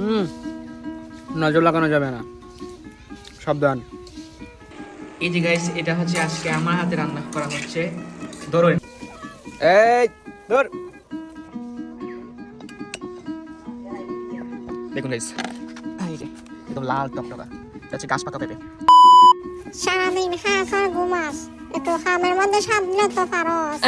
হুম। নজর লাগানো যাবে না। সাবধান। এই যে গাইস এটা হচ্ছে আজকে আমার হাতে রান্না করা হচ্ছে। ধরো এই ধর। দেখুন গাইস এই যে একদম লাল টকটকা। এটা হচ্ছে গাছ পাকা পেঁপে। সারাদিন হাঁস আর ঘুমাস একটু খামের মধ্যে সামলে তো পারস।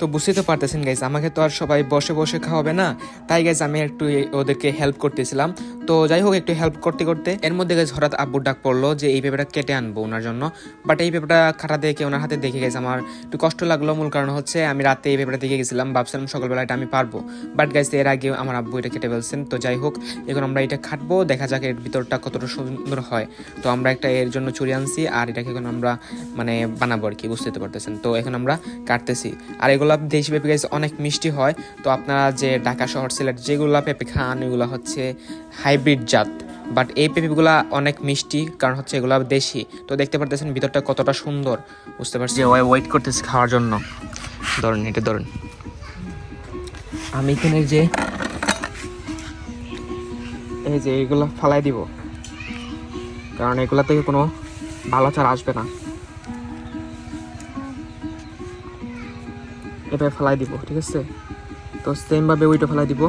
তো বুঝতেই তো পারতেছেন গাইজ আমাকে তো আর সবাই বসে বসে খাওয়াবে না। তাই গাইজ আমি একটু ওদেরকে হেল্প করতেছিলাম। তো যাই হোক, একটু হেল্প করতে করতে এর মধ্যে গেছে হঠাৎ আব্বুর ডাক পড়ল যে এই পেঁপেটা কেটে আনব ওনার জন্য। বাট এই পেপারটা খাটা দেখে ওনার হাতে দেখে গেছে আমার একটু কষ্ট লাগল। মূল কারণ হচ্ছে আমি রাতে এই পেপারটা দেখে গেছিলাম, ভাবছিলাম সকালবেলা এটা আমি পারব। বাট গাইজ এর আগে আমার আব্বু এটা কেটে ফেলছেন। তো যাই হোক, এখন আমরা এটা খাটবো। দেখা যাক এর ভিতরটা কতটা সুন্দর হয়। তো আমরা একটা এর জন্য চুরি আনছি আর এটাকে এখন আমরা মানে বানাবো আর কি, বুঝতে পারতেছেন। তো এখন আমরা কাটতেছি। আর এগুলো দেশি পেঁপে গাছ অনেক মিষ্টি হয়। তো আপনারা যে ঢাকা শহর সিলেট যেগুলা পেঁপে খান, এগুলো হচ্ছে হাইব্রিড জাত। বাট এই পেঁপেগুলা অনেক মিষ্টি, কারণ হচ্ছে এগুলা দেশি। তো দেখতে পারতেছেন ভিতরটা কতটা সুন্দর। বুঝতে পারছি ওয়েট করতেছি খাওয়ার জন্য। ধরেন, এটা ধরেন। আমি এখানে যে, এই যে এগুলো ফালাই দিব। কারণ এগুলা থেকে কোনো ভালো চার আসবে না। এটা ফেলাই দিব, ঠিক আছে? তো সেমভাবে ওইটা ফেলাই দিব।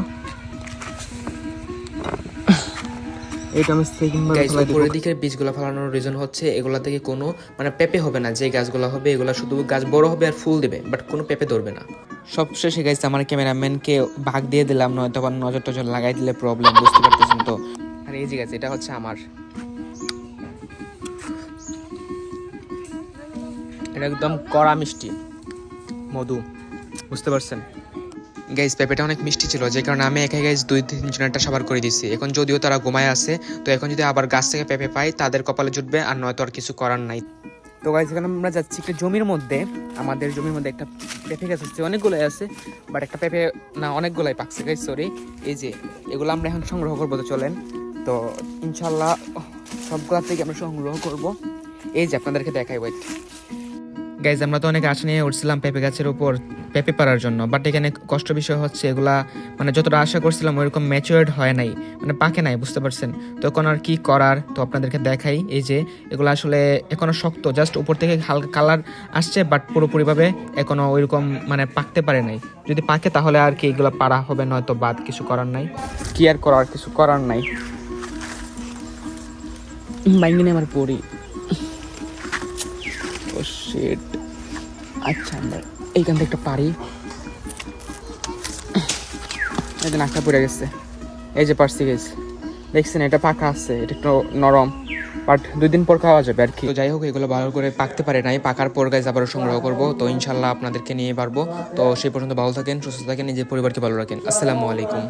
এইটা আমি সেকেন্ড উপরের দিকের বীজগুলো ফেলানোর রিজন হচ্ছে এগুলা থেকে কোনো মানে পেঁপে হবে না যে গাছগুলো হবে এগুলা শুধু গাছ বড় হবে আর ফুল দেবে বাট কোনো পেঁপে ধরবে না। সবশেষে গাইছে আমার ক্যামেরাম্যানকে ভাগ দিয়ে দিলাম নয়তো আবার নজর টজর লাগাই দিলে প্রবলেম বুঝতে পারতেছেন তো? আর এই যে গাছ এটা হচ্ছে আমার। এটা একদম কড়া মিষ্টি। মধু। বুঝতে পারছেন? গাইজ পেঁপেটা অনেক মিষ্টি ছিল, যে কারণে আমি একাই গাইজ দুই তিনজনেরটা সাবার করে দিছি। এখন যদিও তারা ঘুমায় আছে, তো এখন যদি আবার গাছ থেকে পেঁপে পাই, তাদের কপালে জুটবে আর নয়তো আর কিছু করার নাই। তো গাইজ এখানে আমরা যাচ্ছি একটা জমির মধ্যে। আমাদের জমির মধ্যে একটা পেঁপে গাছ আছে, অনেকগুলোই আছে বাট একটা পেঁপে না, অনেকগুলাই পাকছে গাইজ সরি এই যে, এগুলো আমরা এখন সংগ্রহ করব, তো চলেন। তো ইনশাল্লাহ সবগুলা থেকে আমরা সংগ্রহ করব। এই যে, আপনাদেরকে দেখাই ওয়েট গাইজ আমরা তো অনেক আশা নিয়ে উঠছিলাম পেঁপে গাছের উপর, পেঁপে পারার জন্য। বাট এখানে কষ্ট বিষয় হচ্ছে এগুলা মানে যতটা আশা করছিলাম ওইরকম ম্যাচুয়ার্ড হয় নাই মানে পাকে নাই, বুঝতে পারছেন? তো এখন আর কি করার, তো আপনাদেরকে দেখাই এই যে, এগুলো আসলে এখনও শক্ত জাস্ট উপর থেকে হালকা কালার আসছে বাট পুরোপুরিভাবে এখনও ওইরকম মানে পাকতে পারে নাই। যদি পাকে তাহলে আর কি এগুলো পারা হবে, নয়তো বাদ কিছু করার নাই। কি আর করার, কিছু করার নাই। বাইঙ্গিনে আমার পড়ি। শিট আচ্ছা আমরা এইখান থেকে একটা পারি। যে নাকটা পড়ে গেছে। এই যে পারছি গেছে দেখছেন, এটা পাকা আছে, এটা একটু নরম। বাট দুই দিন পর খাওয়া যাবে আর কি। তো যাই হোক, এগুলো ভালো করে পাকতে পারে নাই। পাকার পর গাছ আবারও সংগ্রহ করব। তো ইনশাল্লাহ আপনাদেরকে নিয়ে পারব। তো সেই পর্যন্ত ভালো থাকেন, সুস্থ থাকেন, নিজের পরিবারকে ভালো রাখেন। আসসালামু আলাইকুম।